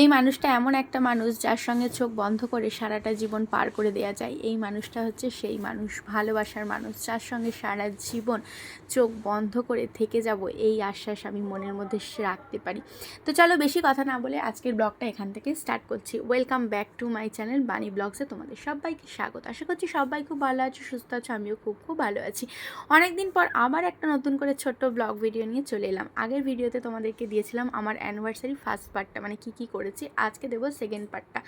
এই মানুষটা এমন একটা মানুষ যার সঙ্গে চোখ বন্ধ করে সারাটা জীবন পার করে দেওয়া যায়। এই মানুষটা হচ্ছে সেই মানুষ, ভালোবাসার মানুষ, যার সঙ্গে সারা জীবন চোখ বন্ধ করে থেকে যাব এই আশ্বাস আমি মনের মধ্যে রাখতে পারি। তো চলো বেশি কথা না বলে আজকের ব্লগটা এখান থেকে স্টার্ট করছি। Welcome back to my channel Bani ব্লগসে তোমাদের সবাইকে স্বাগত। আশা করছি সবাই খুব ভালো আছো, সুস্থ আছো, আমিও খুব খুব ভালো আছি। অনেক দিন পর আবার একটা নতুন করে ছোট্ট ব্লগ ভিডিও নিয়ে চলে এলাম। আগের ভিডিওতে তোমাদেরকে দিয়েছিলাম আমার অ্যানিভার্সারি ফার্স্ট পার্টটা মানে কী কী করেছি, আজকে দেবো সেকেন্ড পার্টটা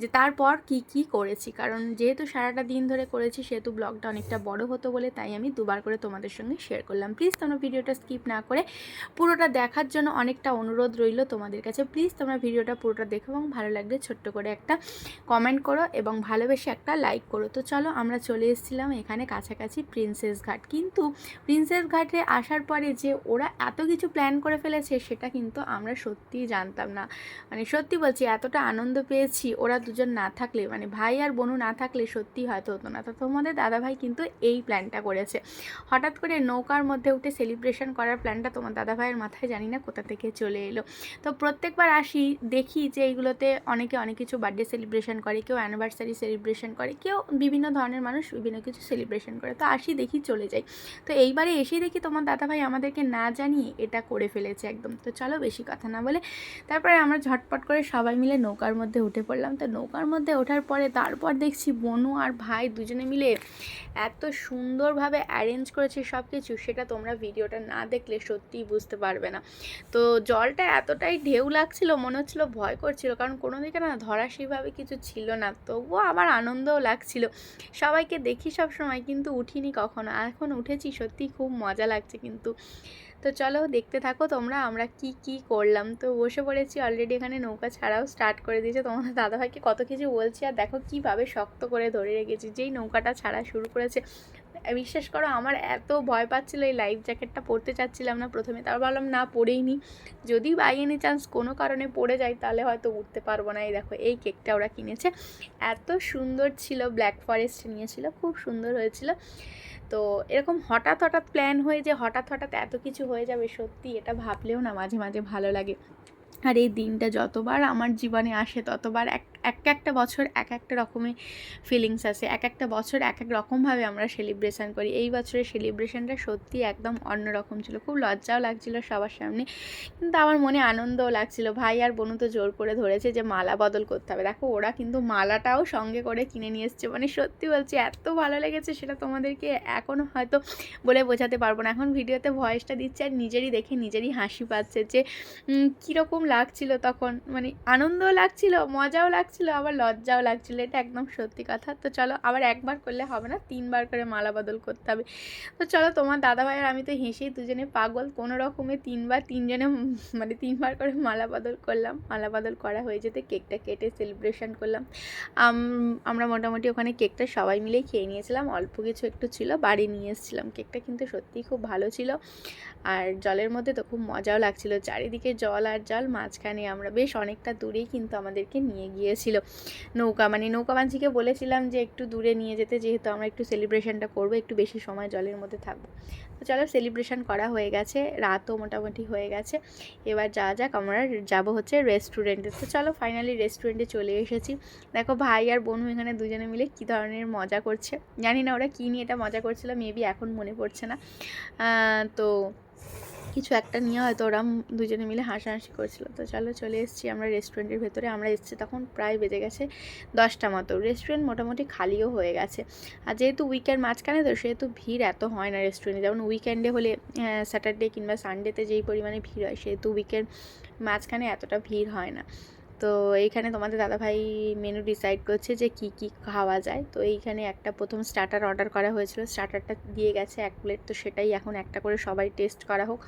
যে তারপর কি কি করেছি? কারণ যেহেতু সারাটা দিন ধরে করেছি, সেহেতু ব্লগটা অনেকটা বড় হতো বলে তাই আমি দুবার করে তোমাদের সঙ্গে শেয়ার করলাম। প্লিজ তোমরা ভিডিওটা স্কিপ না করে পুরোটা দেখার জন্য অনেকটা অনুরোধ রইল তোমাদের কাছে। প্লিজ তোমরা ভিডিওটা পুরোটা দেখো এবং ভালো লাগলে ছোট্ট করে একটা কমেন্ট করো এবং ভালোবেসে একটা লাইক করো। তো চলো আমরা চলে এসেছিলাম এখানে কাছাকাছি প্রিন্সেস ঘাট কিন্তু প্রিন্সেস ঘাটে আসার পরে যে ওরা এত কিছু প্ল্যান করে ফেলেছে, সেটা কিন্তু আমরা সত্যিই জানতাম না। মানে সত্যি বলছি, এতটা আনন্দ পেয়েছি ওরা দুজন না থাকলে মানে ভাই আর বোনু না থাকলে সত্যি হয়তো হতো না। তো তোমাদের দাদাভাই কিন্তু এই প্ল্যানটা করেছে। হঠাৎ করে নৌকার মধ্যে উঠে সেলিব্রেশন করার প্ল্যানটা তোমার দাদাভাইয়ের মাথায় জানি না কোথা থেকে চলে এলো। তো প্রত্যেকবার আসি, দেখি যে এইগুলোতে অনেকে অনেক কিছু বার্থডে সেলিব্রেশন করে, কেউ অ্যানিভার্সারি সেলিব্রেশন করে, কেউ বিভিন্ন ধরনের মানুষ বিভিন্ন কিছু সেলিব্রেশন করে। তো আসি, দেখি চলে যাই। তো এইবারে এসেই দেখি তোমার দাদাভাই আমাদেরকে না জানিয়ে এটা করে ফেলেছে একদম। তো চলো বেশি কথা না বলে, তারপরে আমরা ঝটপট করে সবাই মিলে নৌকার মধ্যে উঠে পড়লাম। তো নৌকার মধ্যে ওঠার পরে তারপর দেখছি বনু আর ভাই দুজনে মিলে এত সুন্দরভাবে অ্যারেঞ্জ করেছে সব কিছু সেটা তোমরা ভিডিওটা না দেখলে সত্যিই বুঝতে পারবে না। তো জলটা এতটাই ঢেউ লাগছিল, মনে হচ্ছিল ভয় করছিল, কারণ কোনো দিকে না ধরা সেইভাবে কিছু ছিল না, তবুও আমার আনন্দও লাগছিল। সবাইকে দেখি সব সময় কিন্তু উঠিনি কখনো। এখন উঠেছি সত্যি খুব মজা লাগছে কিন্তু। তো চলো দেখতে থাকো তোমরা, আমরা কি কি করলাম। তো বসে পড়েছি অলরেডি এখানে নৌকা ছাড়াও স্টার্ট করে দিয়েছে। তোমাদের দাদাভাইকে কত কিছু বলছি আর দেখো কীভাবে শক্ত করে ধরে রেখেছি। যেই নৌকাটা ছাড়া শুরু করেছে, বিশ্বাস করো আমার এত ভয় পাচ্ছিলো এই লাইফ জ্যাকেটটা পরতে চাচ্ছিলাম না প্রথমে। তারপর ভাবলাম, না পরেই নি যদি বাই এনি চান্স কোনো কারণে পড়ে যায়, তাহলে হয়তো উঠতে পারব না। এই দেখো, এই কেকটা ওরা কিনেছে। এত সুন্দর ছিল ব্ল্যাক ফরেস্ট নিয়েছিল, খুব সুন্দর হয়েছিল। তো এরকম হঠাৎ হঠাৎ প্ল্যান হয়ে যে হঠাৎ হঠাৎ এত কিছু হয়ে যাবে, সত্যি এটা ভাবলেও না মাঝে মাঝে ভালো লাগে। আর এই দিনটা যতবার আমার জীবনে আসে, ততবার এক এক একটা বছর এক একটা রকমের ফিলিংস আছে, এক একটা বছর এক এক রকমভাবে আমরা সেলিব্রেশন করি। এই বছরের সেলিব্রেশনটা সত্যি একদম অন্যরকম ছিল। খুব লজ্জাও লাগছিল সবার সামনে, কিন্তু আমার মনে আনন্দও লাগছিল। ভাই আর বোনু তো জোর করে ধরেছে যে মালা বদল করতে হবে। দেখো, ওরা কিন্তু মালাটাও সঙ্গে করে কিনে নিয়ে এসছে। মানে সত্যি বলছি, এত ভালো লেগেছে সেটা তোমাদেরকে এখনও হয়তো বলে বোঝাতে পারব না। এখন ভিডিওতে ভয়েসটা দিচ্ছে আর নিজেরই দেখে নিজেরই হাসি পাচ্ছে যে কীরকম লাগছিল তখন। মানে আনন্দও লাগছিল, মজাও লাগছিল। আবার লজ্জাও লাগছিল, এটা একদম সত্যি কথা। তো চলো, আবার একবার করলে হবে না, তিনবার করে মালা বদল করতে হবে। তো চলো, তোমার দাদাভাই আর আমি তো হেসেই দুজনে পাগল, কোনো রকমে তিনবার, তিনজনে মানে তিনবার করে মালা বদল করলাম। মালা বদল করা হয়ে যেতে কেকটা কেটে সেলিব্রেশন করলাম। আমরা মোটামুটি ওখানে কেকটা সবাই মিলেই খেয়ে নিয়েছিলাম। অল্প কিছু একটু ছিল, বাড়ি নিয়ে এসেছিলাম। কেকটা কিন্তু সত্যিই খুব ভালো ছিল। আর জলের মধ্যে তো খুব মজাও লাগছিল। চারিদিকে জল আর জল, মাঝখানে আমরা বেশ অনেকটা দূরেই কিন্তু আমাদেরকে নিয়ে গিয়েছিল নৌকা মানে নৌকা মাঝিকে বলেছিলাম যে একটু দূরে নিয়ে যেতে, যেহেতু আমরা একটু সেলিব্রেশনটা করব, একটু বেশি সময় জলের মধ্যে থাকব। তো চলো সেলিব্রেশন করা হয়ে গেছে, রাতও মোটামুটি হয়ে গেছে। এবার যা যাক, আমরা যাব হচ্ছে রেস্টুরেন্টে তো চলো ফাইনালি রেস্টুরেন্টে চলে এসেছি। দেখো ভাই আর বোনু এখানে দুজনে মিলে কী ধরনের মজা করছে। জানি না ওরা কী নিয়ে এটা মজা করছিল মেবি এখন মনে পড়ছে না। তো কিছু একটা নিয়ে হয়তো ওরা দুজনে মিলে হাসাহাসি করছিল। তো চলো চলে এসেছি আমরা রেস্টুরেন্টের ভেতরে। আমরা এসেছি তখন প্রায় বেজে গেছে দশটা মতো। রেস্টুরেন্ট মোটামুটি খালিও হয়ে গেছে। আর যেহেতু উইকেন্ড মাঝখানে, তো সেহেতু ভিড় এত হয় না রেস্টুরেন্টে যেমন উইকেন্ডে হলে স্যাটারডে কিংবা সানডেতে যেই পরিমাণে ভিড় হয়, সেহেতু উইকেন্ড মাঝখানে এতটা ভিড় হয় না। তো এইখানে তোমাদের দাদাভাই মেনু ডিসাইড করছে যে কি কি খাওয়া যায়। তো এইখানে একটা প্রথম স্টার্টার অর্ডার করা হয়েছিল। স্টার্টারটা দিয়ে গেছে এক প্লেট তো সেটাই এখন একটা করে সবাই টেস্ট করা হোক।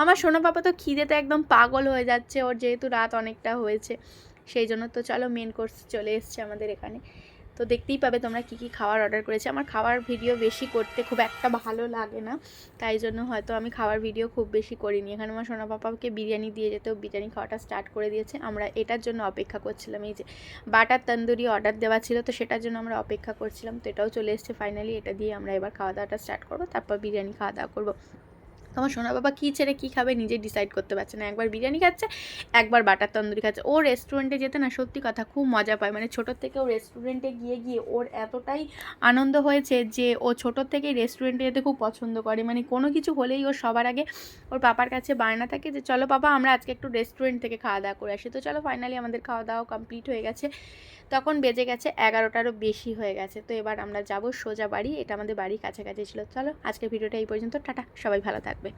আমার সোনা পাপা তো খিদেতে একদম পাগল হয়ে যাচ্ছে। ওর যেহেতু রাত অনেকটা হয়েছে, সেই জন্য তো চলো মেন কোর্স চলে এসছে আমাদের এখানে। তো দেখতেই পাবে তোমরা কী কী খাবার অর্ডার করেছে। আমার খাওয়ার ভিডিও বেশি করতে খুব একটা ভালো লাগে না, তাই জন্য হয়তো আমি খাওয়ার ভিডিও খুব বেশি করিনি। এখানে আমার সোনা পাপাকে বিরিয়ানি দিয়ে যেতেও বিরিয়ানি খাওয়াটা স্টার্ট করে দিয়েছে। আমরা এটার জন্য অপেক্ষা করছিলাম, এই যে বাটার তন্দুরি অর্ডার দেওয়া ছিল, তো সেটার জন্য আমরা অপেক্ষা করছিলাম। তো এটাও চলে এসছে ফাইনালি এটা দিয়ে আমরা এবার খাওয়া দাওয়াটা স্টার্ট করব, তারপর বিরিয়ানি খাওয়া দাওয়া করব। তোমার সোনা বাবা কী ছেড়ে কী খাবে নিজে ডিসাইড করতে পারছে না। একবার বিরিয়ানি খাচ্ছে, একবার বাটার তন্দুরি খাচ্ছে। ও রেস্টুরেন্টে যেতে না সত্যি কথা খুব মজা পায়। মানে ছোটোর থেকে ও রেস্টুরেন্টে গিয়ে গিয়ে ওর এতটাই আনন্দ হয়েছে যে ও ছোটোর থেকেই রেস্টুরেন্টে যেতে খুব পছন্দ করে। মানে কোনো কিছু হলেই ও সবার আগে ওর পাপার কাছে বায়না থাকে যে, চলো বাবা আমরা আজকে একটু রেস্টুরেন্ট থেকে খাওয়া দাওয়া করে আসি। তো চলো ফাইনালি আমাদের খাওয়া দাওয়া কমপ্লিট হয়ে গেছে। তখন বেজে গেছে এগারোটারও বেশি হয়ে গেছে। তো এবার আমরা যাব সোজা বাড়ি। এটা আমাদের বাড়ির কাছাকাছি ছিল। চলো আজকের ভিডিওটা এই পর্যন্ত। টাটা। সবাই ভালো থাকবে ¿Ve?